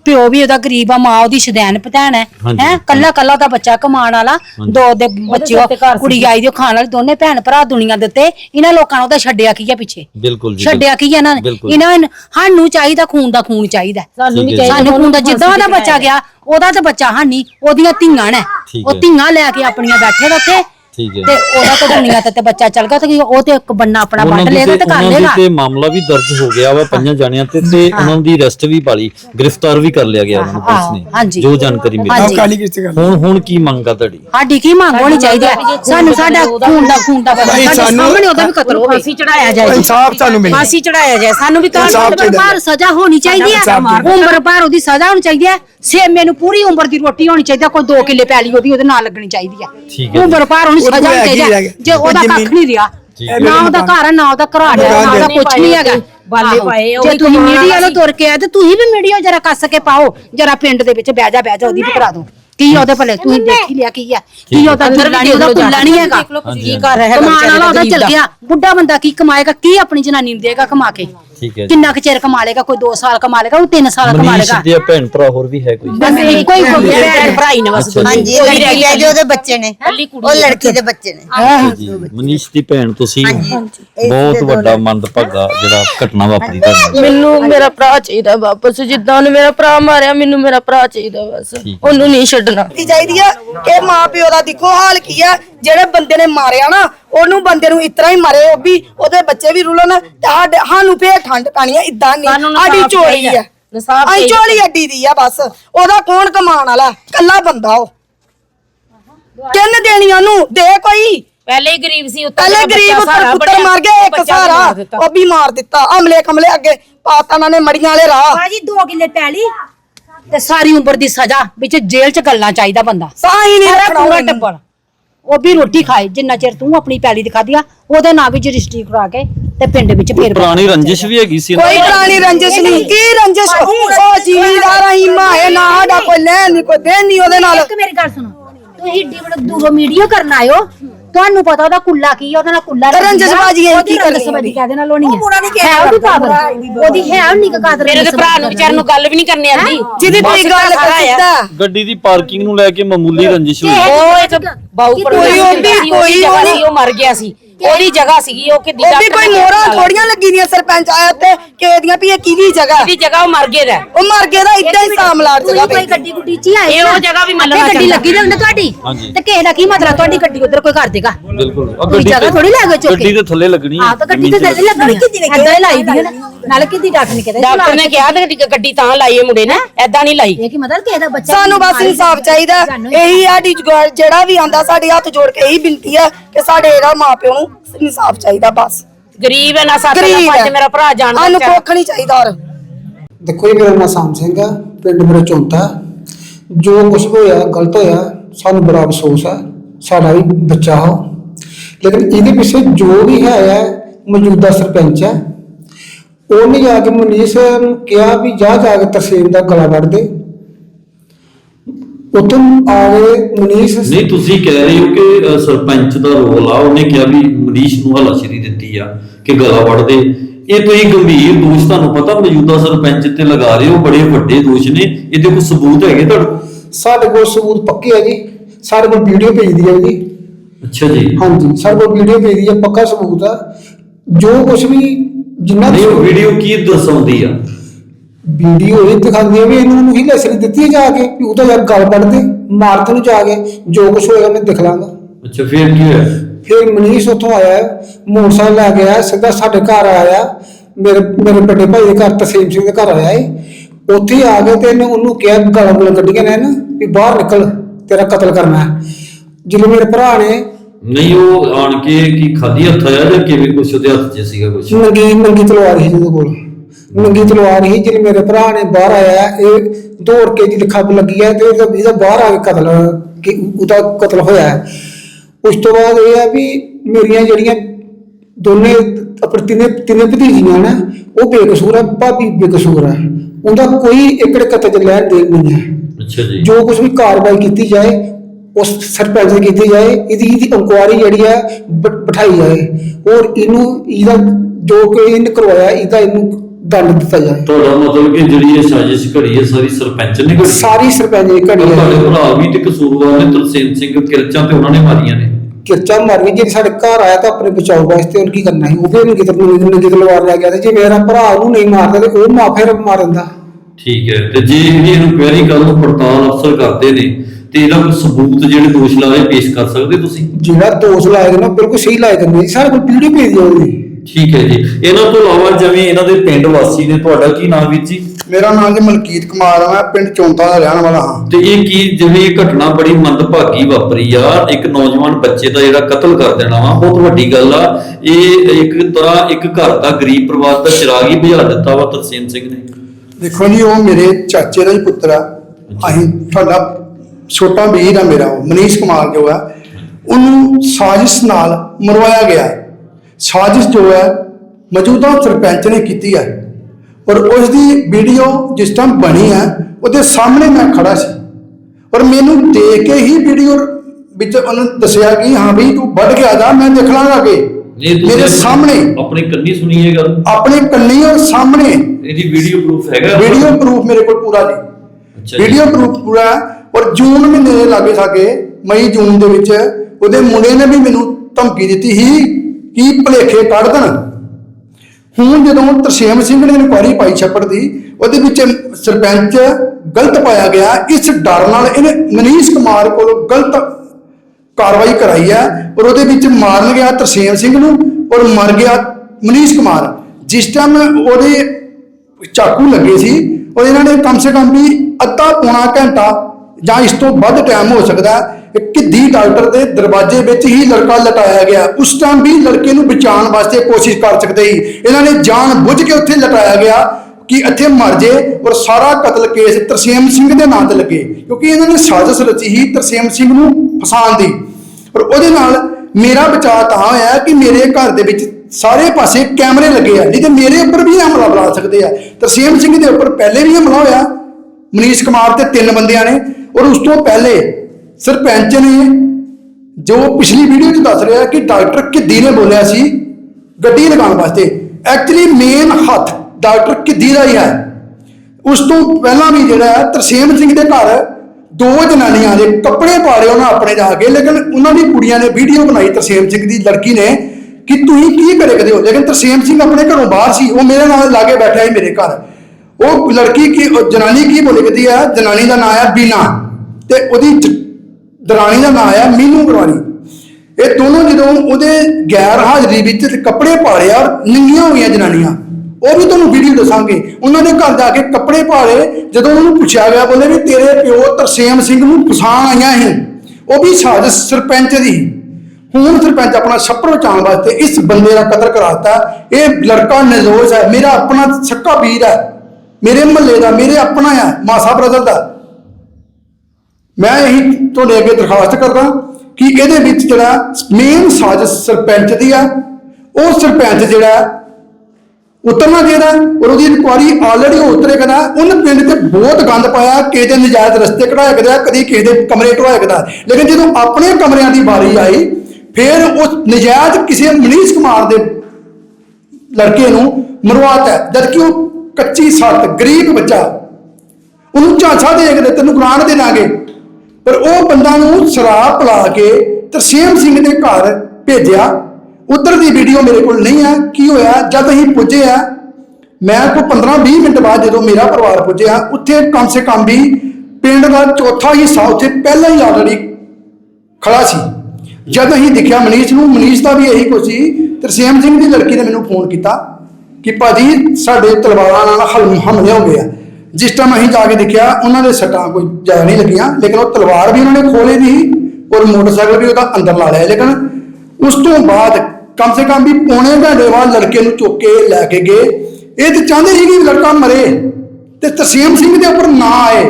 ਪਿਓ ਵੀ ਉਹਦਾ ਗਰੀਬ ਆ ਮਾਂ ਉਹਦੀ ਸ਼ਦੈਨ ਪਤੈਣ ਹੈ। ਹਾਂਜੀ। ਹੈ ਕੱਲਾ ਕੱਲਾ ਦਾ ਬੱਚਾ ਕਮਾਉਣ ਵਾਲਾ ਦੋ ਦੇ ਬੱਚੇ ਉਹ ਕੁੜੀ ਆਈ ਦੀ ਉਹ ਖਾਣ ਵਾਲੀ ਦੋਨੇ ਭੈਣ ਭਰਾ ਦੁਨੀਆ ਦੇ ਉੱਤੇ ਇਹਨਾਂ ਲੋਕਾਂ ਨੂੰ ਉਹਦਾ ਛੱਡਿਆ ਕੀ ਆ ਪਿੱਛੇ? ਬਿਲਕੁਲ ਜੀ ਛੱਡਿਆ ਕੀ ਆ ਇਹਨਾਂ ਨੇ? ਬਿਲਕੁਲ। ਇਹਨਾਂ ਨੂੰ ਸਾਨੂੰ ਚਾਹੀਦਾ ਖੂਨ ਦਾ ਖੂਨ ਚਾਹੀਦਾ ਸਾਨੂੰ ਨਹੀਂ ਜੀ। ਸਾਨੂੰ ਖੂਨ ਦਾ ਜਿੱਦਾਂ ਉਹਦਾ ਬੱਚਾ ਗਿਆ ਉਹਦਾ ਤਾਂ ਬੱਚਾ ਹਾਨੀ ਉਹਦੀਆਂ ਧੀਆਂ ਨੇ ਉਹ। ਧੀਆਂ ਲੈ ਕੇ ਆਪਣੀਆਂ ਬੈਠੇ ਉੱਥੇ ਠੀਕ ਹੈ। ਤੇ ਉਹਦਾ ਤਾਂ ਦੁਨੀਆ ਤੇ ਤੇ ਬੱਚਾ ਚੱਲ ਗਿਆ ਤੇ ਕੀ ਉਹ ਤੇ ਇੱਕ ਬੰਨਾ ਆਪਣਾ ਉਹਨਾਂ ਵੱਢ ਦੀ ਲੇਗਾ ਤੇ ਤੇ ਕਰ ਉਹਨਾਂ ਦੀ ਲੇਗਾ ਤੇ ਮਾਮਲਾ ਵੀ ਦਰਜ ਹੋ ਗਿਆ ਵਾ ਪੰਜਾਂ ਜਾਣਿਆਂ ਤੇ ਤੇ ਉਹਨਾਂ ਦੀ ਅਰੈਸਟ ਵੀ ਪਾਲੀ ਗ੍ਰਿਫਤਾਰ ਵੀ ਕਰ ਲਿਆ ਗਿਆ ਉਹਨਾਂ ਨੂੰ ਪੁਲਿਸ ਹਾਂ, ਨੇ ਹਾਂਜੀ। ਜੋ ਜਾਣਕਾਰੀ ਮਿਲੀ। ਹਾਂਜੀ। ਆਹ ਕਾਲੀ ਕਿਸ਼ਤ ਗੱਲ ਹੁਣ ਹੁਣ ਕੀ ਮੰਗ ਆ ਤੁਹਾਡੀ? ਸਾਡੀ ਕੀ ਮੰਗ ਹੋਣੀ ਚਾਹੀਦੀ ਹੈ? ਸਾਨੂੰ ਸਾਡਾ ਖੂਨ ਦਾ ਖੂਨ ਦਾ ਪਤਾ ਭਾਈ ਸਾਡੇ ਸਾਨੂੰ- ਸਾਹਮਣੇ ਉਹਦਾ ਵੀ ਕਤਲ ਹੋਵੇ। ਫਾਂਸੀ ਚੜਾਇਆ ਜਾਏ। ਇਨਸਾਫ ਸਾਨੂੰ ਮਿਲੇ। ਫਾਂਸੀ ਚੜਾਇਆ ਜਾਏ। ਸਾਨੂੰ ਵੀ ਤਾਂ ਇਨਸਾਫ ਉਮਰ ਚਾਹੀਦਾ। ਭਰ ਸਜ਼ਾ ਹੋਣੀ ਚਾਹੀਦੀ ਹੈ। ਇਨਸਾਫ ਚਾਹੀਦਾ। ਉਮਰ ਭਰ ਉਹਦੀ ਸਜ਼ਾ ਹੋਣੀ ਚਾਹੀਦੀ ਹੈ। ਸੇਮੇ ਨੂੰ ਪੂਰੀ ਉਮਰ ਦੀ ਰੋਟੀ ਹੋਣੀ ਚਾਹੀਦੀ ਹੈ। ਕੋਈ 2 ਕਿੱਲੇ ਪੈਲੀ ਉਹਦੀ ਉਹਦੇ ਨਾਲ ਲੱਗਣੀ ਚਾਹੀਦੀ ਠੀਕ ਹੈ ਹੈ ਉਮਰ ਭਰ ਉਹਨੂੰ ਉਹਦੇ ਸਜ਼ਾ ਕੋਲ ਹੋਣੀ ਹੈਗੀ ਚਾਹੀਦੀ ਹੈ ਹੈਗੀ। ਜੇ ਉਹਦਾ ਜ਼ਮੀਨ- ਕੱਖ ਨਹੀਂ ਰਿਹਾ। ਠੀਕ ਹੈ। ਨਾ ਉਹਦਾ ਘਰ ਹੈ ਨਾ ਉਹਦਾ ਘਰਾੜਾ ਹੈ, ਨਾ ਉਹਦਾ ਕੁਝ ਨਹੀਂ ਹੈਗਾ। ਬਾਲੇ ਆਹੋ। ਪਾਏ, ਉਹ ਜੇ ਵੀ ਤੁਸੀਂ ਕਮਾਉਣ ਮੀਡੀਆ ਵਾਲਾ ਵੱਲੋਂ ਤੁਰ ਕੇ ਆਏ ਤੇ ਤੁਸੀਂ ਵੀ ਮੀਡੀਆ ਜਰਾ ਕੱਸ ਕੇ ਪਾਓ। ਜਰਾ ਪਿੰਡ ਦੇ ਵਿੱਚ ਬਹਿ ਜਾ ਬਹਿ ਜਾ ਉਹਦੀ ਵੀ ਕਰਾ ਦੋ। ਕੀ ਉਹਦੇ ਭਲੇ? ਤੁਸੀਂ ਦੇਖ ਹੀ ਲਿਆ ਕੀ ਹੈ। ਕੀ ਉਹਦਾ ਅੰਦਰ ਵੀ ਉਹਦਾ ਕੁੱਲਾ ਨਹੀਂ ਹੈਗਾ। ਕੇ, ਕਰ ਰਿਹਾ ਕਮਾਉਣ ਵਾਲਾ ਉਹਦਾ ਚੱਲ। ਗਿਆ। ਬੁੱਢਾ ਬੰਦਾ ਕੀ ਕਮਾਏਗਾ ਕੀ ਆਪਣੀ ਜਨਾਨੀ ਨੂੰ ਦੇਗਾ ਕਮਾ ਕੇ? ਠੀਕ ਹੈ ਜੀ। ਕਿੰਨਾ ਕੁ ਚਿਰ ਕਮਾ ਲੇਗਾ ਕੋਈ 2 ਸਾਲ ਕਮਾ ਲੇਗਾ ਉਹ 3 ਸਾਲ ਕਮਾ ਮਨੀਸ਼ ਲੇਗਾ ਦੇ ਭੈਣ ਭਰਾ ਹੋਰ ਵੀ ਹੈ ਕੋਈ? ਬਸ ਇੱਕੋ ਹੀ ਹੋ ਗਿਆ ਭੈਣ ਭਰਾ ਹੀ ਨੇ ਬਸ ਅੱਛਾ ਜੀ। ਹਾਂਜੀ ਇਹ ਲੜਕੀ ਹੈ ਜੀ। ਉਹਦੇ ਬੱਚੇ ਨੇ। ਉਹ ਲੜਕੀ ਦੇ ਬੱਚੇ ਨੇ। ਜੀ। ਮਨੀਸ਼ ਦੀ ਭੈਣ ਤੁਸੀਂ ਹਾਂਜੀ। ਬਹੁਤ ਵੱਡਾ ਮੰਦਭਾਗਾ ਜਿਹੜਾ ਘਟਨਾ ਵਾਪਰੀ ਤੁਹਾਡੇ ਨਾਲ। ਮੈਨੂੰ ਮੇਰਾ ਭਰਾ ਚਾਹੀਦਾ ਵਾਪਸ। ਜਿੱਦਾਂ ਉਹਨੇ ਮੇਰਾ ਭਰਾ ਮਾਰਿਆ ਮੈਨੂੰ ਮੇਰਾ ਭਰਾ ਚਾਹੀਦਾ ਬਸ। ਠੀਕ ਉਹਨੂੰ ਨਹੀਂ ਛੱਡਣਾ। ਚਾਹੀਦੀ ਆ। ਕਿ ਮਾਂ ਪਿਓ ਦਾ ਦੇਖੋ ਹਾਲ ਕੀ ਆ। ਜਿਹੜੇ ਬੰਦੇ ਨੇ ਮਾਰਿਆ ਨਾ ਉਹਨੂੰ ਬੰਦੇ ਨੂੰ ਇਤਰਾ ਹੀ ਮਾਰੇ ਉਹ ਵੀ ਉਹਦੇ ਬੱਚੇ ਵੀ ਰੁਲਣ ਤੇ ਸਾਡੇ ਸਾਨੂੰ ਫੇਰ ਠੰਡ ਪੈਣੀ ਆ ਇਦਾਂ ਨਹੀਂ। ਸਾਨੂੰ ਸਾਡੀ ਚੋਰੀ ਚਾਹੀਦਾ। ਆ। ਇਨਸਾਫ਼ ਚਾਹੀਦਾ। ਚੋਰੀ ਅੱਡੀ ਦੀ ਆ ਬਸ। ਉਹਦਾ ਕੌਣ ਕਮਾਉਣ ਵਾਲਾ? ਕੱਲਾ ਬੰਦਾ ਉਹ। ਕਿੰਨ ਦੇਣੀਆਂ ਨੂੰ ਦੇ ਕੋਈ। ਪਹਿਲੇ ਹੀ ਗਰੀਬ ਸੀ ਉੱਤੋਂ ਪਹਿਲੇ ਜਿਹੜਾ ਗਰੀਬ ਬੱਚਾ ਉੱਤਰ ਸਹਾਰਾ ਪੁੱਤਰ ਬਣਿਆ, ਮਰ ਗਿਆ ਇੱਕ ਬੱਚਾ ਵੀ ਸਾਰਾ ਦਿੱਤਾ। ਉਹ ਵੀ ਮਾਰ ਦਿੱਤਾ। ਅਮਲੇ ਕਮਲੇ ਅੱਗੇ ਪਾਤਾ ਉਹਨਾਂ ਨੇ ਮੜੀਆਂ ਵਾਲੇ ਰਾਹ। ਬਾਜੀ 2 ਕਿੱਲੇ ਪੈਲੀ। ਤੇ ਸਾਰੀ ਉਮਰ ਦੀ ਸਜ਼ਾ ਵਿੱਚ ਜੇਲ੍ਹ ਚ ਗੱਲਾਂ ਚਾਹੀਦਾ ਬੰਦਾ। ਸਾਹ ਹੀ ਨਹੀਂ ਸਾਰਾ ਰੱਖਣਾ ਪੂਰਾ ਉਹਨੂੰ। ਟੱਬਰ। ਉਹ ਵੀ ਰੋਟੀ ਖਾਏ ਜਿੰਨਾ ਚਿਰ ਤੂੰ ਆਪਣੀ ਪੈਲੀ ਦਿਖਾ ਦਿਆ ਉਹਦੇ ਨਾਂ ਵੀ ਰਜਿਸਟਰੀ ਕਰਾ ਕੇ ਤੇ ਪਿੰਡ ਵਿੱਚ ਫੇਰ ਪੁਰਾਣੀ ਰੰਜਿਸ਼ ਵੀ ਹੈਗੀ ਸੀ ਕੋਈ। ਪੁਰਾਣੀ ਰੰਜਿਸ਼ ਨਹੀਂ। ਕੀ ਰੰਜਿਸ਼? ਉਹ ਜ਼ਿਮੀਦਾਰ ਹੀ ਮਾਏ ਨਾ ਸਾਡਾ ਕੋਈ ਲੈਣ ਨਹੀਂ ਕੋਈ ਦੇਣ ਨਹੀਂ ਉਹਦੇ ਨਾਲ। ਇੱਕ ਮੇਰੀ ਗੱਲ ਸੁਣੋ। ਤੁਸੀਂ ਏਡੀ ਬੜਾ ਦੂਰੋਂ ਵੀਡੀਓ ਕਰਨ ਆਇਓ ਤੁਹਾਨੂੰ ਪਤਾ ਉਹਦਾ ਕੁੱਲਾ ਕੀ ਆ ਉਹਦੇ ਨਾਲ ਕੁੱਲਾ ਤੇ ਰੰਜਿਸ਼ਬਾਜ਼ੀ ਇਹ ਕੀ ਕਰਨੀ ਰੰਜਿਸ਼ਬਾਜ਼ੀ ਕਾਹਦੇ ਨਾਲ ਹੋਣੀ ਹੈ ਹੈ ਉਹਦੀ ਕਾਦਰ ਉਹਦੀ ਹੈ ਨਹੀਂ ਕਾਦਰ ਮੇਰੇ ਤੇ ਭਰਾ ਨੂੰ ਵਿਚਾਰ ਨੂੰ ਗੱਲ ਵੀ ਨਹੀਂ ਕਰਨੀ ਆਂਦੀ। ਜਿਹਦੀ ਤੁਸੀਂ ਗੱਲ। ਕੀਤਾ। ਗੱਡੀ ਦੀ ਪਾਰਕਿੰਗ ਨੂੰ ਲੈ ਕੇ ਮਾਮੂਲੀ ਰੰਜਿਸ਼ ਹੋਈ। ਉਹ ਇੱਕ ਬਾਉ ਪਰ ਕੋਈ ਉਹਦੀ- ਕੋਈ ਜਗ੍ਹਾ ਉਹਦੀ- ਸੀ ਉਹ ਮਰ ਗਿਆ ਸੀ। ਉਹਦੀ ਜਗ੍ਹਾ ਸੀਗੀ ਉਹ ਕਿੱਦੀ ਉਹ ਵੀ ਕੋਈ ਨੇ ਮੋਹਰਾਂ ਕਿਹਾ ਥੋੜੀਆਂ ਲੱਗੀ ਦੀਆਂ ਸਰਪੰਚ ਆਇਆ ਤੇ ਕਿਸੇ ਦੀਆਂ ਵੀ ਇਹ ਕਿਹਦੀ ਜਗ੍ਹਾ? ਕਿਹਦੀ ਜਗ੍ਹਾ ਉਹ ਮਰ ਗਿਆ ਦਾ ਉਹ ਮਰ ਗਿਆ ਦਾ ਇਦਾਂ ਹੀ ਸਾਮਲਾਟ ਜਗ੍ਹਾ ਕੋਈ ਗੱਡੀ ਗੁੱਡੀ ਚ ਹੀ ਆਏ ਇਹ ਉਹ ਜਗ੍ਹਾ ਵੀ ਮੰਨਣਾ ਗੱਡੀ। ਲੱਗੀ ਰਹਿੰਦੀ ਤੁਹਾਡੀ? ਹਾਂਜੀ। ਤੇ ਕਿਸੇ ਦਾ ਕੀ ਮਤਲਬ? ਤੁਹਾਡੀ ਗੱਡੀ ਉਧਰ ਕੋਈ ਕਰ ਦੇਗਾ ਬਿਲਕੁਲ ਆ ਕੋਈ ਜਗ੍ਹਾ ਥੋੜੀ ਲੈ ਕੇ ਚੁੱਕ? ਗੱਡੀ ਦੇ ਥੱਲੇ ਲੱਗਣੀ ਆ ਤਾਂ ਗੱਡੀ ਤੇ ਥੱਲੇ ਲੱਗਣੀ ਐਦਾਂ ਹੀ ਲਾਈ ਦੀ ਨਾ? ਨਾਲੇ ਕਿੱਦੀ ਡਾਕਟਰ ਨੇ ਕਹਿੰਦਾ ਡਾਕਟਰ ਨੇ ਕਿਹਾ ਤੇ ਗੱਡੀ- ਗੱਡੀ ਤਾਂ ਲਾਈ ਇਹ ਮੁੰਡੇ ਨੇ ਐਦਾਂ ਨਹੀਂ ਲਾਈ। ਇਹ ਕੀ ਮਤਲਬ ਕਿਸੇ ਦਾ ਬੱਚਾ ਸਾਨੂੰ ਬਸ ਇਨਸਾਫ ਚਾਹੀਦਾ। ਇਹੀ ਸਾਡੀ ਜੁਗਾੜ ਜਿਹੜਾ ਵੀ ਆਂਦਾ ਸਾਡੇ ਹੱਥ ਜੋੜ ਕੇ ਇਹੀ ਬੇਨਤੀ ਆ ਕਿ ਸਾਡੇ ਇਹਦਾ ਮਾਪਿਓ ਨੂੰ ਇਨਸਾਫ ਚਾਹੀਦਾ ਬਸ। ਗਰੀਬ ਹੈ ਨਾ ਸੱਤ ਨਾ ਗਰੀਬ ਪੰਜ ਹੈ। ਮੇਰਾ ਭਰਾ ਜਾਣਦਾ ਸਾਨੂੰ ਵਿਚਾਰਾ। ਕੁੱਖ ਨਹੀਂ ਚਾਹੀਦਾ ਔਰ। ਦੇਖੋ ਜੀ ਮੇਰਾ ਨਾਮ ਸਾਮ ਸਿੰਘ ਆ ਪਿੰਡ ਮੇਰਾ ਚੌਂਤਾ ਜੋ ਕੁਝ ਹੋਇਆ ਗਲਤ ਹੋਇਆ ਸਾਨੂੰ ਬੜਾ ਅਫਸੋਸ ਹੈ ਸਾਡਾ ਵੀ ਬੱਚਾ ਹੋ। ਲੇਕਿਨ ਇਹਦੇ ਪਿੱਛੇ ਜੋ ਵੀ ਹੈ ਹੈ ਮੌਜੂਦਾ ਸਰਪੰਚ ਹੈ। ਉਹਨੇ ਜਾ ਕੇ ਮਨੀਸ਼ ਨੂੰ ਕਿਹਾ ਵੀ ਜਾ ਜਾ ਕੇ ਤਰਸੇਮ ਦਾ ਗਲਾ ਵੱਢ ਦੇ। ਉਤੋਂ ਆ ਗਏ ਮਨੀਸ਼। ਨਹੀਂ ਤੁਸੀਂ ਕਹਿ ਰਹੇ ਹੋ ਕਿ ਅ, ਸਰਪੰਚ ਦਾ ਰੋਲ ਆ ਉਹਨੇ ਕਿਹਾ ਵੀ ਮਨੀਸ਼ ਨੂੰ ਹਲਾਸ਼ੇਰੀ ਦਿੱਤੀ ਆ ਕਿ ਗਲਾ ਵੱਢ ਦੇ। ਇਹ ਤੁਸੀਂ ਗੰਭੀਰ ਦੋਸ਼ ਤੁਹਾਨੂੰ ਪਤਾ ਮੌਜੂਦਾ ਸਰਪੰਚ ਤੇ ਲਗਾ ਰਹੇ ਹੋ ਬੜੇ ਵੱਡੇ ਦੋਸ਼ ਨੇ। ਇਹਦੇ ਕੋਈ ਸਬੂਤ ਹੈਗੇ ਤੁਹਾਡੇ ਕੋਲ? ਸਾਡੇ ਕੋਲ ਸਬੂਤ ਪੱਕੇ ਹੈ ਜੀ। ਸਾਡੇ ਕੋਲ ਵੀਡੀਓ ਭੇਜਦੀ ਹੈ ਜੀ। ਅੱਛਾ ਜੀ। ਹਾਂਜੀ ਸਾਡੇ ਕੋਲ ਵੀਡੀਓ ਭੇਜਦੀ ਹੈ ਪੱਕਾ ਸਬੂਤ ਆ। ਜੋ ਕੁਝ ਵੀ ਜਿੰਨਾ ਨਹੀਂ ਵੀਡੀਓ ਕੀ ਦਰਸਾਉਂਦੀ ਆ? ਵੀਡੀਓ ਇਹ ਦਿਖਾਉਂਦੀ ਹੈ ਵੀ ਇਹਨੂੰ ਨੂੰ ਹੀ ਲੈਸਰੀ ਦਿੱਤੀ ਹੈ ਜਾ ਕੇ ਵੀ ਉਹਦਾ ਯਾਰ ਗੱਲ ਦੇ ਮਾਰਤ ਨੂੰ ਜਾ ਕੇ ਜੋ ਕੁਝ ਹੋਏਗਾ ਮੈਂ ਦਿਖ ਲਾਂਗਾ। ਅੱਛਾ ਫੇਰ ਕੀ ਹੋਇਆ? ਫਿਰ ਮਨੀਸ਼ ਉੱਥੋਂ ਆਇਆ ਮੋਟਰਸਾਈਕਲ ਲੈ ਕੇ ਆਇਆ ਸਿੱਧਾ ਸਾਡੇ ਘਰ ਆਇਆ। ਮੇਰੇ ਮੇਰੇ ਵੱਡੇ ਭਾਈ ਦੇ ਘਰ ਤਸੀਮ ਸਿੰਘ ਦੇ ਘਰ ਆਇਆ ਏ। ਉੱਥੇ ਆ ਕੇ ਤੇ ਇਹਨੇ ਉਹਨੂੰ ਕਿਹਾ ਗਾਲਾਂ ਗੁਲਾਂ ਕੱਢੀਆਂ ਨੇ ਨਾ ਵੀ ਬਾਹਰ ਨਿਕਲ ਤੇਰਾ ਕਤਲ ਕਰਨਾ ਹੈ। ਜਦੋਂ ਮੇਰੇ ਭਰਾ ਨੇ ਨਹੀਂ ਉਹ ਆਣ ਕੇ ਕੀ ਖਾਲੀ ਹੱਥ ਆਇਆ ਜਾਂ ਕਿਵੇਂ ਕੁਛ ਉਹਦੇ ਹੱਥ 'ਚ ਸੀਗਾ ਕੁਛ? ਨੰਗੀ ਨੰਗੀ ਤਲਵਾਰ ਸੀ ਜਿਹਦੇ ਕੋਲ। ਨੰਗੀ ਤਲਵਾਰ ਸੀ ਜਿਹਨੇ ਮੇਰੇ ਭਰਾ ਨੇ ਬਾਹਰ ਆਇਆ ਇਹ ਦੌੜ ਕੇ ਜਿਹਦੀ ਖੱਬ ਲੱਗੀ ਹੈ ਤੇ ਇਹਦਾ ਬਾਹਰ ਆ ਕੇ ਕਤਲ ਕਿ ਉਹਦਾ ਕਤਲ ਹੋਇਆ ਹੈ। ਉਸ ਤੋਂ ਬਾਅਦ ਇਹ ਹੈ ਵੀ ਮੇਰੀਆਂ ਜਿਹੜੀਆਂ ਦੋਨੇ ਆਪਣੀ ਤਿੰਨੇ ਤਿੰਨੇ ਭਤੀਜੀਆਂ ਨੇ ਉਹ ਬੇਕਸੂਰ ਹੈ ਭਾਬੀ ਬੇਕਸੂਰ ਹੈ। ਉਹਦਾ ਕੋਈ ਏਕੜ ਕਤਲ ਚ ਲੈਣ ਦੇਣ ਨਹੀਂ ਹੈ। ਅੱਛਾ ਜੀ। ਜੋ ਕੁਝ ਵੀ ਕਾਰਵਾਈ ਕੀਤੀ ਜਾਏ ਉਸ ਸਰਪੰਚ ਦੀ ਕੀਤੀ ਜਾਏ ਇਹਦੀ ਇਹਦੀ ਇਨਕੁਆਰੀ ਜਿਹੜੀ ਹੈ ਬਿਠਾਈ ਜਾਏ। ਔਰ ਇਹਨੂੰ ਇਹਦਾ ਜੋ ਕਿ ਇਹਨੇ ਕਰਵਾਇਆ ਇਹਦਾ ਇਹਨੂੰ ਦੰਡ ਦਿੱਤਾ ਜਾਏ ਤੁਹਾਡਾ ਮਤਲਬ ਕਿ ਜਿਹੜੀ ਇਹ ਸਾਜ਼ਿਸ਼ ਘੜੀ ਹੈ ਸਾਰੀ ਸਰਪੰਚ ਨੇ ਘੜੀ ਸਾਰੀ ਸਰਪੰਚ ਦੀ ਘੜੀ ਤੁਹਾਡੇ ਹੈ ਭਰਾ ਵੀ ਤੇ ਕਸੂਰਵਾਰ ਨੇ ਤਰਸੇਮ ਸਿੰਘ ਕਿਰਚਾਂ ਤੇ ਉਹਨਾਂ ਨੇ ਮਾਰੀਆਂ ਨੇ। ਕਿਰਚਾ ਮਾਰ ਗਈ ਜੇ ਸਾਡੇ ਘਰ ਆਇਆ ਤਾਂ ਆਪਣੇ ਬਚਾਓ ਵਾਸਤੇ ਉਹਨ ਕੀ ਕਰਨਾ ਸੀ? ਉਹ ਵੀ ਉਹਨੂੰ ਕਿਤੇ ਨੂੰ ਨਿੱਕੀ ਤਲਵਾਰ ਲੈ ਗਿਆ ਤੇ ਜੇ ਮੇਰਾ ਭਰਾ ਉਹਨੂੰ ਨਹੀਂ ਮਾਰਦਾ ਤੇ ਉਹ ਮਾਂ ਫਿਰ ਮਾਰ ਦਿੰਦਾ। ਠੀਕ ਹੈ ਤੇ ਜੇ ਇਹਦੀ ਇਨਕੁਆਇਰੀ ਕਰਨ ਨੂੰ ਪੜਤਾਲ ਅਫਸਰ ਕਰਦੇ ਨੇ ਤੇ ਇਹਦਾ ਕੋਈ ਸਬੂਤ ਜਿਹੜੇ ਦੋਸ਼ ਲਾ ਰਹੇ ਪੇਸ਼ ਕਰ ਸਕਦੇ ਤੁਸੀਂ? ਜਿਹੜਾ ਦੋਸ਼ ਲਾਇਆ ਨਾ ਬਿਲਕੁਲ ਸਹੀ ਲਾਇਆ ਜਾਂਦੇ ਸਾਰੇ ਕੋਲ ਵੀਡੀਓ ਭੇਜ ਦਿਓ ਉਹਦੀ ਠੀਕ ਹੈ ਜੀ। ਇਹਨਾਂ ਤੋਂ ਇਲਾਵਾ ਜਿਵੇਂ ਇਹਨਾਂ ਦੇ ਪਿੰਡ ਵਾਸੀ ਨੇ ਤੁਹਾਡਾ ਕੀ ਨਾਮ ਵੀਰ ਜੀ? ਮੇਰਾ ਨਾਮ ਜੀ ਮਲਕੀਤ ਕੁਮਾਰ ਆ ਮੈਂ ਪਿੰਡ ਚੌਂਤਾ ਦਾ ਰਹਿਣ ਵਾਲਾ ਹਾਂ। ਤੇ ਇਹ ਕੀ ਜਿਵੇਂ ਇਹ ਘਟਨਾ ਬੜੀ ਮੰਦਭਾਗੀ ਵਾਪਰੀ ਆ ਇੱਕ ਨੌਜਵਾਨ ਬੱਚੇ ਦਾ ਜਿਹੜਾ ਕਤਲ ਕਰ ਦੇਣਾ ਵਾ ਬਹੁਤ ਵੱਡੀ ਗੱਲ ਆ। ਇਹ ਇੱਕ ਤਰ੍ਹਾਂ ਇੱਕ ਘਰ ਦਾ ਗਰੀਬ ਪਰਿਵਾਰ ਦਾ ਚਿਰਾਗ ਹੀ ਬੁਝਾ ਦਿੱਤਾ ਵਾ ਤਰਸੇਮ ਸਿੰਘ ਨੇ। ਦੇਖੋ ਜੀ ਉਹ ਮੇਰੇ ਚਾਚੇ ਦਾ ਹੀ ਪੁੱਤਰ ਆ। ਅਸੀਂ ਤੁਹਾਡਾ ਛੋਟਾ ਵੀਰ ਆ ਮੇਰਾ ਉਹ ਮਨੀਸ਼ ਕੁਮਾਰ ਜੋ ਹੈ ਉਹਨੂੰ ਸਾਜ਼ਿਸ਼ ਨਾਲ ਮਰਵਾਇਆ ਗਿਆ। ਸਾਜ਼ਿਸ਼ ਜੋ ਹੈ ਮੌਜੂਦਾ ਸਰਪੰਚ ਨੇ ਕੀਤੀ ਹੈ। ਔਰ ਉਸ ਦੀ ਵੀਡੀਓ ਜਿਸ ਟਾਈਮ ਬਣੀ ਹੈ ਉਹਦੇ ਸਾਹਮਣੇ ਮੈਂ ਖੜਾ ਸੀ। ਔਰ ਮੈਨੂੰ ਦੇਖ ਕੇ ਹੀ ਵੀਡੀਓ ਵਿੱਚ ਉਹਨੇ ਦੱਸਿਆ ਕਿ ਹਾਂ ਵੀ ਤੂੰ ਵੱਢ ਕੇ ਆ ਜਾ ਮੈਂ ਦੇਖ ਲਾਂਗਾ ਕਿ ਮੇਰੇ ਸਾਹਮਣੇ। ਆਪਣੀ ਕੰਨੀ ਸੁਣੀ ਇਹ ਗੱਲ। ਆਪਣੇ ਕੰਨੀ ਔਰ ਸਾਹਮਣੇ। ਇਹਦੀ ਵੀਡੀਓ ਪ੍ਰੂਫ ਹੈਗਾ ਵੀਡੀਓ ਪ੍ਰੂਫ ਮੇਰੇ ਕੋਲ ਪੂਰਾ ਜੀ। ਵੀਡੀਓ ਪ੍ਰੂਫ ਪੂਰਾ ਔਰ ਜੂਨ ਮਹੀਨੇ ਦੇ ਲਾਗੇ ਸਾਗੇ ਮਈ ਜੂਨ ਦੇ ਵਿੱਚ ਉਹਦੇ ਮੁੰਡੇ ਨੇ ਵੀ ਮੈਨੂੰ ਧਮਕੀ ਦਿੱਤੀ ਸੀ। ਕੀ ਭਲੇਖੇ ਕੱਢ ਦੇਣ? ਹੁਣ ਜਦੋਂ ਤਰਸੇਮ ਸਿੰਘ ਨੇ ਇਨਕੁਆਰੀ ਪਾਈ ਛੱਪੜ ਦੀ, ਉਹਦੇ ਵਿੱਚ ਸਰਪੰਚ ਗਲਤ ਪਾਇਆ ਗਿਆ। ਇਸ ਡਰ ਨਾਲ ਇਹਨੇ ਮਨੀਸ਼ ਕੁਮਾਰ ਕੋਲ ਗਲਤ ਕਾਰਵਾਈ ਕਰਾਈ ਹੈ ਔਰ ਉਹਦੇ ਵਿੱਚ ਮਾਰਨ ਗਿਆ ਤਰਸੇਮ ਸਿੰਘ ਨੂੰ ਔਰ ਮਰ ਗਿਆ ਮਨੀਸ਼ ਕੁਮਾਰ। ਜਿਸ ਟਾਈਮ ਉਹਦੇ ਚਾਕੂ ਲੱਗੇ ਸੀ ਔਰ ਇਹਨਾਂ ਨੇ ਕਮ ਸੇ ਕਮ ਵੀ ਅੱਧਾ ਪੌਣਾ ਘੰਟਾ ਜਾਂ ਇਸ ਤੋਂ ਵੱਧ ਟਾਈਮ ਹੋ ਸਕਦਾ ਹੈ ਕਿੱਦੀ ਡਾਕਟਰ ਦੇ ਦਰਵਾਜ਼ੇ ਵਿੱਚ ਹੀ ਲੜਕਾ ਲਟਾਇਆ ਗਿਆ। ਉਸ ਟਾਈਮ ਵੀ ਲੜਕੇ ਨੂੰ ਬਚਾਉਣ ਵਾਸਤੇ ਕੋਸ਼ਿਸ਼ ਕਰ ਸਕਦੇ ਸੀ। ਇਹਨਾਂ ਨੇ ਜਾਣ ਬੁੱਝ ਕੇ ਉੱਥੇ ਲਟਾਇਆ ਗਿਆ ਕਿ ਇੱਥੇ ਮਰ ਜੇ ਔਰ ਸਾਰਾ ਕਤਲ ਕੇਸ ਤਰਸੇਮ ਸਿੰਘ ਦੇ ਨਾਂ ਤੇ ਲੱਗੇ। ਕਿਉਂਕਿ ਇਹਨਾਂ ਨੇ ਸਾਜ਼ਿਸ਼ ਰਚੀ ਸੀ ਤਰਸੇਮ ਸਿੰਘ ਨੂੰ ਫਸਾਉਣ ਦੀ। ਔਰ ਉਹਦੇ ਨਾਲ ਮੇਰਾ ਬਚਾਅ ਤਾਂ ਹੋਇਆ ਕਿ ਮੇਰੇ ਘਰ ਦੇ ਵਿੱਚ ਸਾਰੇ ਪਾਸੇ ਕੈਮਰੇ ਲੱਗੇ ਆ। ਨਹੀਂ ਤੇ ਮੇਰੇ ਉੱਪਰ ਵੀ ਹਮਲਾ ਬਣਾ ਸਕਦੇ ਆ। ਤਰਸੇਮ ਸਿੰਘ ਦੇ ਉੱਪਰ ਪਹਿਲੇ ਵੀ ਹਮਲਾ ਹੋਇਆ। ਮਨੀਸ਼ ਕੁਮਾਰ ਤੇ ਤਿੰਨ ਬੰਦਿਆਂ ਨੇ। ਔਰ ਉਸ ਤੋਂ ਪਹਿਲੇ ਸਰਪੰਚ ਨੇ ਜੋ ਪਿਛਲੀ ਵੀਡੀਓ 'ਚ ਦੱਸ ਰਿਹਾ ਕਿ ਡਾਕਟਰ ਕਿੱਦੀ ਨੇ ਬੋਲਿਆ ਸੀ, ਗੱਡੀ ਲਗਾਉਣ ਵਾਸਤੇ। ਐਕਚੁਅਲੀ ਮੇਨ ਹੱਥ ਡਾਕਟਰ ਕਿੱਦੀ ਦਾ ਹੀ ਹੈ। ਉਸ ਤੋਂ ਪਹਿਲਾਂ ਵੀ ਜਿਹੜਾ ਤਰਸੇਮ ਸਿੰਘ ਦੇ ਘਰ ਦੋ ਜਨਾਨੀਆਂ ਦੇ ਕੱਪੜੇ ਪਾੜੇ ਉਹਨਾਂ ਆਪਣੇ ਜਾ ਕੇ, ਲੇਕਿਨ ਉਹਨਾਂ ਦੀ ਕੁੜੀਆਂ ਨੇ ਵੀਡੀਓ ਬਣਾਈ ਤਰਸੇਮ ਸਿੰਘ ਦੀ, ਲੜਕੀ ਨੇ, ਕਿ ਤੁਸੀਂ ਕੀ ਕਰੇ ਕਦੇ ਹੋ? ਲੇਕਿਨ ਤਰਸੇਮ ਸਿੰਘ ਆਪਣੇ ਘਰੋਂ ਬਾਹਰ ਸੀ, ਉਹ ਮੇਰੇ ਨਾਲ ਲਾਗੇ ਬੈਠਾ ਹੈ ਮੇਰੇ ਘਰ। ਉਹ ਲੜਕੀ ਕੀ ਜਨਾਨੀ ਕੀ ਬੋਲੇ ਕਰਦੀ ਹੈ? ਜਨਾਨੀ ਦਾ ਨਾਮ ਹੈ ਬੀਨਾ। ਤੇ ਉਹਦੀ ਜ- ਦਰਾਣੀ ਦਾ ਨਾਂ ਹੈ ਮੀਨੂ ਗਰਾਣੀ ਇਹ ਦੋਨੋਂ ਜਦੋਂ ਉਹਦੇ ਗੈਰ ਹਾਜ਼ਰੀ ਵਿੱਚ ਤੇ ਕੱਪੜੇ ਪਾੜੇ ਆ, ਨੰਗੀਆਂ ਹੋਈਆਂ ਜਨਾਨੀਆਂ। ਉਹ ਵੀ ਤੁਹਾਨੂੰ ਵੀਡੀਓ ਦੱਸਾਂਗੇ। ਉਹਨਾਂ ਦੇ ਘਰ ਜਾ ਕੇ ਕੱਪੜੇ ਪਾੜੇ ਜਦੋਂ ਉਹਨੂੰ ਪੁੱਛਿਆ ਗਿਆ, ਬੋਲੇ ਵੀ ਤੇਰੇ ਪਿਓ ਤਰਸੇਮ ਸਿੰਘ ਨੂੰ ਪਸਾਣ ਆਈਆਂ ਸੀ ਉਹ ਵੀ ਸਾਜ਼ਿਸ਼ ਸਰਪੰਚ ਦੀ। ਹੁਣ ਸਰਪੰਚ ਆਪਣਾ ਛੱਪੜ ਬਚਾਉਣ ਵਾਸਤੇ ਇਸ ਬੰਦੇ ਦਾ ਕਤਲ ਕਰਾਤਾ। ਇਹ ਲੜਕਾ ਨਜ਼ੋਸ਼ ਹੈ, ਮੇਰਾ ਆਪਣਾ ਸੱਕਾ ਵੀਰ ਹੈ। ਮੇਰੇ ਮਹੱਲੇ ਦਾ, ਮੇਰੇ ਆਪਣਾ ਆ, ਮਾਸਾ ਬ੍ਰਦਰ ਦਾ। ਮੈਂ ਇਹੀ ਤੁਹਾਡੇ ਅੱਗੇ ਦਰਖਾਸਤ ਕਰਦਾ ਕਿ ਇਹਦੇ ਵਿੱਚ ਜਿਹੜਾ ਮੇਨ ਸਾਜ਼ਿਸ਼ ਸਰਪੰਚ ਦੀ ਆ, ਉਹ ਸਰਪੰਚ ਜਿਹੜਾ ਉਤਰਨਾ ਚਾਹੀਦਾ ਔਰ ਉਹਦੀ ਇਨਕੁਆਰੀ ਆਲਰੇਡੀ ਉਤਰੇ ਕਦਾ ਉਹਨੇ ਪਿੰਡ ਤੇ ਬਹੁਤ ਗੰਦ ਪਾਇਆ, ਕਿਸੇ ਦੇ ਨਜਾਇਜ਼ ਰਸਤੇ ਕਢਾਇਆ ਕਦਾ ਕਦੀ ਕਿਸੇ ਦੇ ਕਮਰੇ ਢਵਾਇਆ ਕਦਾ ਲੇਕਿਨ ਜਦੋਂ ਆਪਣੇ ਕਮਰਿਆਂ ਦੀ ਵਾਰੀ ਆਈ, ਫਿਰ ਉਸ ਨਜਾਇਜ਼ ਕਿਸੇ ਮਨੀਸ਼ ਕੁਮਾਰ ਦੇ ਲੜਕੇ ਨੂੰ ਮਰਵਾਤਾ ਜਦਕਿ ਉਹ ਕੱਚੀ ਸੱਤ ਗਰੀਬ ਬੱਚਾ, ਉਹਨੂੰ ਝਾਂਸਾ ਦੇ ਕੇ ਤੈਨੂੰ ਕੁਰਾਨ ਦੇ ਦਾਂਗੇ ਪਰ ਉਹ ਬੰਦਾ ਨੂੰ ਸ਼ਰਾਬ ਪਿਲਾ ਕੇ ਤਰਸੇਮ ਸਿੰਘ ਦੇ ਘਰ ਭੇਜਿਆ। ਉਧਰ ਦੀ ਵੀਡੀਓ ਮੇਰੇ ਕੋਲ ਨਹੀਂ ਹੈ। ਕੀ ਹੋਇਆ? ਜਦ ਅਸੀਂ ਪੁੱਜੇ ਆ ਮੈਂ ਕੋ 15 20 ਮਿੰਟ ਬਾਅਦ ਜਦੋਂ ਮੇਰਾ ਪਰਿਵਾਰ ਪੁੱਜਿਆ, ਉੱਥੇ ਕਮ ਸੇ ਕਮ ਵੀ ਪਿੰਡ ਦਾ ਚੌਥਾ ਹਿੱਸਾ ਉੱਥੇ ਪਹਿਲਾਂ ਹੀ ਆਲਰੇਡੀ ਖੜਾ ਸੀ। ਜਦ ਅਸੀਂ ਦੇਖਿਆ ਮਨੀਸ਼ ਨੂੰ, ਮਨੀਸ਼ ਦਾ ਵੀ ਇਹੀ ਕੁਛ ਸੀ। ਤਰਸੇਮ ਸਿੰਘ ਦੀ ਲੜਕੀ ਨੇ ਮੈਨੂੰ ਫੋਨ ਕੀਤਾ ਕਿ ਭਾਜੀ, ਸਾਡੇ ਤਲਵਾਰਾਂ ਨਾਲ ਹਲ- ਹਮਲੇ ਹੋ ਗਏ ਆ ਜਿਸ ਟਾਈਮ ਅਸੀਂ ਜਾ ਕੇ ਦੇਖਿਆ, ਉਹਨਾਂ ਦੇ ਸੱਟਾਂ ਕੋਈ ਜ਼ਿਆਦਾ ਨਹੀਂ ਲੱਗੀਆਂ, ਲੇਕਿਨ ਉਹ ਤਲਵਾਰ ਵੀ ਉਹਨਾਂ ਨੇ ਖੋਲੇ ਦੀ ਔਰ ਮੋਟਰਸਾਈਕਲ ਵੀ ਉਹਦਾ ਅੰਦਰ ਲਾ ਲਿਆ। ਲੇਕਿਨ ਉਸ ਤੋਂ ਬਾਅਦ ਕਮ ਸੇ ਕਮ ਵੀ ਪੌਣੇ ਘੰਟੇ ਬਾਅਦ ਲੜਕੇ ਨੂੰ ਚੁੱਕ ਕੇ ਲੈ ਕੇ ਗਏ। ਇਹ ਤੇ ਚਾਹੁੰਦੇ ਸੀ ਕਿ ਲੜਕਾ ਮਰੇ ਤੇ ਤਸੀਮ ਸਿੰਘ ਦੇ ਉੱਪਰ ਨਾ ਆਏ।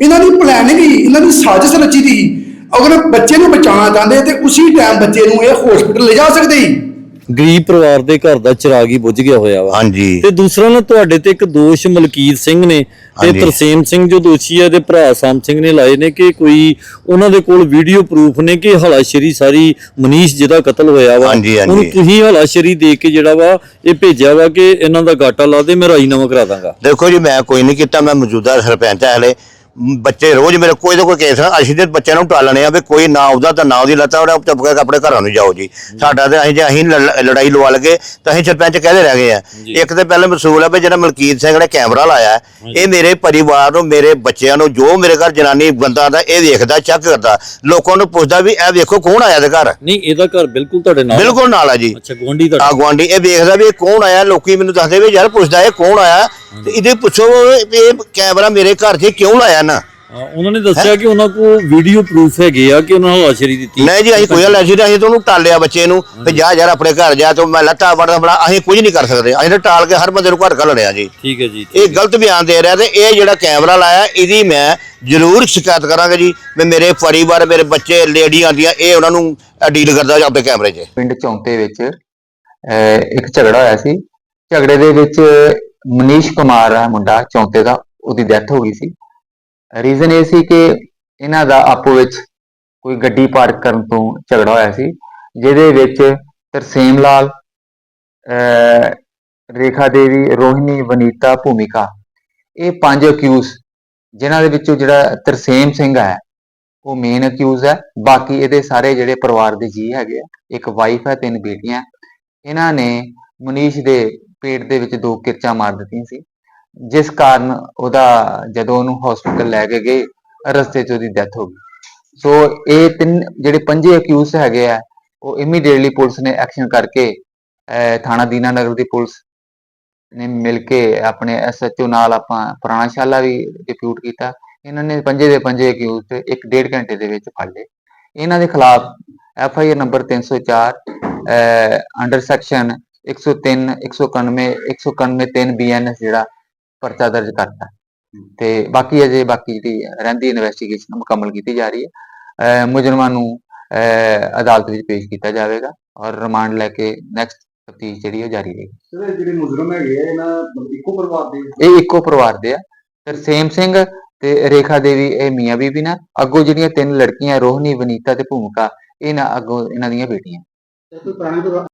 ਇਹਨਾਂ ਦੀ ਪਲੈਨਿੰਗ ਹੀ, ਇਹਨਾਂ ਦੀ ਸਾਜ਼ਿਸ਼ ਰਚੀ ਦੀ ਅਗਰ ਬੱਚੇ ਨੂੰ ਬਚਾਉਣਾ ਚਾਹੁੰਦੇ ਤੇ ਉਸੇ ਟਾਈਮ ਬੱਚੇ ਨੂੰ ਇਹ ਹਸਪੀਟਲ ਲਿਜਾ ਸਕਦੇ ਸੀ। ਗਰੀਬ ਪਰਿਵਾਰ ਦੇ ਘਰ ਦਾ ਚਿਰਾਗ ਹੀ ਬੁੱਝ ਗਿਆ ਹੋਇਆ ਵਾ। ਹਾਂਜੀ। ਤੇ ਦੂਸਰਾ ਨਾ ਤੁਹਾਡੇ ਤੇ ਇੱਕ ਦੋਸ਼ ਮਲਕੀਤ ਸਿੰਘ ਨੇ ਤੇ ਹਾਂਜੀ। ਤਰਸੇਮ ਸਿੰਘ ਜੋ ਦੋਸ਼ੀ ਹੈ ਤੇ ਭਰਾ ਸਾਮ ਸਿੰਘ ਨੇ ਲਾਏ ਨੇ ਕਿ ਕੋਈ ਉਹਨਾਂ ਦੇ ਕੋਲ ਵੀਡੀਓ ਪ੍ਰੂਫ ਨੇ ਕਿ ਹਲਾਸ਼ੇਰੀ ਸਾਰੀ ਮਨੀਸ਼ ਜਿਹਦਾ ਕਤਲ ਹੋਇਆ ਵਾ। ਹਾਂਜੀ, ਹਾਂਜੀ। ਉਹਨੂੰ ਤੁਸੀਂ ਹਲਾਸ਼ੇਰੀ ਦੇ ਕੇ ਜਿਹੜਾ ਵਾ ਇਹ ਭੇਜਿਆ ਵਾ ਕਿ ਇਹਨਾਂ ਦਾ ਗਾਟਾ ਲਾ ਦੇ ਮੈਂ ਰਾਜੀਨਾਮਾ ਕਰਾ ਦਾਂਗਾ। ਦੇਖੋ ਜੀ ਮੈਂ ਕੋਈ ਨਹੀਂ ਕੀਤਾ ਮੈਂ ਮੌਜੂਦਾ ਸਰਪੰਚ ਹਾਂ ਹਲੇ। ਬੱਚੇ ਰੋਜ਼ ਮੇਰੇ ਕੋਈ ਨਾ ਕੋਈ ਕੇਸ ਆ, ਅਸੀਂ ਤੇ ਬੱਚਿਆਂ ਨੂੰ ਟਾਲਣੇ ਆ ਵੀ ਕੋਈ ਨਾ ਉਹਦਾ ਤਾਂ ਨਾ ਉਹਦੀ ਲੱਤਾਂ ਉਹਦਾ ਚੁੱਪ ਕਰਕੇ ਆਪਣੇ ਘਰਾਂ ਨੂੰ ਜਾਓ ਜੀ। ਸਾਡਾ ਤੇ ਅਸੀਂ ਜੇ ਅਸੀਂ ਲੜ- ਲੜਾਈ ਲਵਾ ਲਗੇ ਤਾਂ ਅਸੀਂ ਸਰਪੰਚ ਕਹਦੇ ਰਹਿ ਗਏ ਆ। ਇੱਕ ਤੇ ਪਹਿਲੇ ਮਸੂਲ ਆ ਵੀ ਜਿਹੜਾ ਮਲਕੀਤ ਸਿੰਘ ਨੇ ਕੈਮਰਾ ਲਾਇਆ ਹੈ, ਇਹ ਮੇਰੇ ਪਰਿਵਾਰ ਨੂੰ ਮੇਰੇ ਬੱਚਿਆਂ ਨੂੰ ਜੋ ਮੇਰੇ ਘਰ ਜਨਾਨੀ ਬੰਦਾ ਦਾ ਇਹ ਵੇਖਦਾ ਚੈੱਕ ਕਰਦਾ। ਲੋਕਾਂ ਨੂੰ ਪੁੱਛਦਾ ਵੀ ਇਹ ਵੇਖੋ ਕੌਣ ਆਇਆ ਇਹਦੇ ਘਰ? ਨਹੀਂ ਇਹਦਾ ਘਰ ਬਿਲਕੁਲ ਤੁਹਾਡੇ ਨਾਲ ਬਿਲਕੁਲ ਨਾਲ ਆ ਜੀ। ਅੱਛਾ ਗਵਾਂਢੀ ਆ ਤੁਹਾਡਾ ਗੁਆਂਢੀ ਇਹ ਵੇਖਦਾ ਵੀ ਇਹ ਕੌਣ ਆਇਆ ਲੋਕੀ ਮੈਨੂੰ ਦੱਸਦੇ ਵੀ ਯਾਰ ਪੁੱਛਦਾ ਇਹ ਕੌਣ ਆਇਆ। ਤੇ ਇਹਦੇ ਪੁੱਛੋ ਵੀ ਇਹ ਕੈਮਰਾ ਮੇਰੇ ਘਰ 'ਚ ਕਿਉਂ ਲਾਇਆ ਨਾ ਹਾਂ, ਉਹਨਾਂ ਨੇ ਦੱਸਿਆ ਕਿ ਉਹਨਾਂ ਕੋਲ ਵੀਡੀਓ ਪ੍ਰੂਫ ਹੈਗੇ ਆ ਕਿ ਉਹਨਾਂ ਨੂੰ ਹਲਾਸ਼ਰੀ ਦਿੱਤੀ। ਨਹੀਂ ਜੀ ਅਸੀਂ ਕੋਈ ਲੈ ਸੀ ਅਸੀਂ ਤਾਂ ਉਹਨੂੰ ਟਾਲਿਆ ਬੱਚੇ ਨੂੰ ਤੇ ਜਾ ਯਾਰ ਆਪਣੇ ਘਰ ਜਾ ਤੂੰ ਮੈਂ ਲੱਤਾਂ ਵੜਦਾ ਬੜਾ ਅਸੀਂ ਕੁਝ ਨਹੀਂ ਕਰ ਸਕਦੇ। ਅਸੀਂ ਤਾਂ ਟਾਲ ਕੇ ਹਰ ਬੰਦੇ ਨੂੰ ਘਰ ਘੱਲਣਿਆ ਜੀ। ਠੀਕ ਹੈ ਜੀ ਇਹ ਗਲਤ ਬਿਆਨ ਦੇ ਰਿਹਾ ਤੇ ਇਹ ਜਿਹੜਾ ਕੈਮਰਾ ਲਾਇਆ ਇਹਦੀ ਮੈਂ ਜ਼ਰੂਰ ਸ਼ਿਕਾਇਤ ਕਰਾਂਗਾ ਜੀ ਵੀ ਮੇਰੇ ਪਰਿਵਾਰ ਮੇਰੇ ਬੱਚੇ ਲੇਡੀਆਂ ਦੀਆਂ ਇਹ ਉਹਨਾਂ ਨੂੰ ਡੀਲ ਕਰਦਾ ਆਪਣੇ ਕੈਮਰੇ 'ਚ। ਪਿੰਡ ਚੌਂਤੇ ਵਿੱਚ ਅਹ, ਇੱਕ ਝਗੜਾ ਹੋਇਆ ਸੀ। ਝਗੜੇ ਦੇ ਵਿੱਚ ਮਨੀਸ਼ ਕੁਮਾਰ ਆ ਮੁੰਡਾ ਚੌਂਤੇ ਦਾ ਉਹਦੀ ਡੈਥ ਹੋ ਗਈ ਸੀ। ਰੀਜ਼ਨ ਇਹ ਸੀ ਕਿ ਇਹਨਾਂ ਦਾ ਆਪੋ ਵਿੱਚ ਕੋਈ ਗੱਡੀ ਪਾਰਕ ਕਰਨ ਤੋਂ ਝਗੜਾ ਹੋਇਆ ਸੀ ਜਿਹਦੇ ਵਿੱਚ ਤਰਸੇਮ ਲਾਲ ਅਹ, ਰੇਖਾ ਦੇਵੀ ਰੋਹਿਣੀ ਵਨੀਤਾ ਭੂਮਿਕਾ ਇਹ ਪੰਜ ਅਕਿਊਜ਼ ਜਿਨ੍ਹਾਂ ਦੇ ਵਿੱਚੋਂ ਜਿਹੜਾ ਤਰਸੇਮ ਸਿੰਘ ਹੈ ਉਹ ਮੇਨ ਅਕਿਊਜ਼ ਹੈ। ਬਾਕੀ ਇਹਦੇ ਸਾਰੇ ਜਿਹੜੇ ਪਰਿਵਾਰ ਦੇ ਜੀ ਹੈਗੇ ਆ ਇੱਕ ਵਾਈਫ ਹੈ ਤਿੰਨ ਬੇਟੀਆਂ। ਇਹਨਾਂ ਨੇ ਮਨੀਸ਼ ਦੇ ਪੇਟ ਦੇ ਵਿੱਚ ਦੋ ਕਿਰਚਾਂ ਮਾਰ ਦਿੱਤੀਆਂ ਸੀ। ਜਿਸ ਕਾਰਨ ਉਹਦਾ ਜਦੋਂ ਉਹਨੂੰ ਹਸਪੀਟਲ ਲੈ ਕੇ ਗਏ, ਰਸਤੇ 'ਚ ਉਹਦੀ ਡੈਥ ਹੋ ਗਈ। ਸੋ ਇਹ ਤਿੰਨ ਜਿਹੜੇ ਪੰਜੇ ਅਕਿਊਜ਼ ਹੈਗੇ ਆ, ਉਹ ਇਮੀਡੀਏਟਲੀ ਪੁਲਿਸ ਨੇ ਐਕਸ਼ਨ ਕਰਕੇ ਥਾਣਾ ਦੀਨਾਨਗਰ ਦੀ ਪੁਲਿਸ ਨੇ ਮਿਲ ਕੇ ਆਪਣੇ ਐਸਐਚਓ ਨਾਲ ਆਪਾਂ ਪੁਰਾਣਾ ਸ਼ਾਲਾ ਵੀ ਡਿਪਿਊਟ ਕੀਤਾ। ਇਹਨਾਂ ਨੇ ਪੰਜੇ ਦੇ ਪੰਜੇ ਅਕਿਊਜ਼ ਤੇ ਇੱਕ ਡੇਢ ਘੰਟੇ ਦੇ ਵਿੱਚ ਫੜ ਲਏ। ਇਹਨਾਂ ਦੇ ਖਿਲਾਫ F I R number 304 under section 103 191 191 3 BNS ਜਿਹੜਾ ਪਰਚਾ ਦਰਜ ਕਰਤਾ। ਤੇ ਬਾਕੀ ਅਜੇ ਬਾਕੀ ਜਿਹੜੀ ਰਹਿੰਦੀ ਇਨਵੈਸਟੀਗੇਸ਼ਨ ਮੁਕੰਮਲ ਕੀਤੀ ਜਾ ਰਹੀ ਹੈ। ਮੁਜਰਮਾਂ ਨੂੰ ਅਦਾਲਤ ਵਿੱਚ ਪੇਸ਼ ਕੀਤਾ ਜਾਵੇਗਾ ਔਰ ਰਿਮਾਂਡ ਲੈ ਕੇ ਨੈਕਸਟ ਤਫਤੀਸ਼ ਜਿਹੜੀ ਉਹ ਜਾਰੀ ਰਹੇਗੀ। ਸਰ ਜਿਹੜੇ ਮੁਜਰਮ ਹੈਗੇ ਆ ਇਹਨਾਂ ਇੱਕੋ ਪਰਿਵਾਰ ਦੇ ਇਹ ਇੱਕੋ ਪਰਿਵਾਰ ਦੇ ਆ। ਤਰਸੇਮ ਸਿੰਘ ਤੇ ਰੇਖਾ ਦੇਵੀ ਇਹ ਮੀਆਂ ਬੀਬੀ ਨਾਲ ਅੱਗੋਂ ਜਿਹੜੀਆਂ ਤਿੰਨ ਲੜਕੀਆਂ ਰੋਹਿਣੀ ਵਨੀਤਾ ਤੇ ਭੂਮਿਕਾ ਇਹ ਨਾ ਅੱਗੋਂ ਇਹਨਾਂ ਦੀਆਂ ਬੇਟੀਆਂ।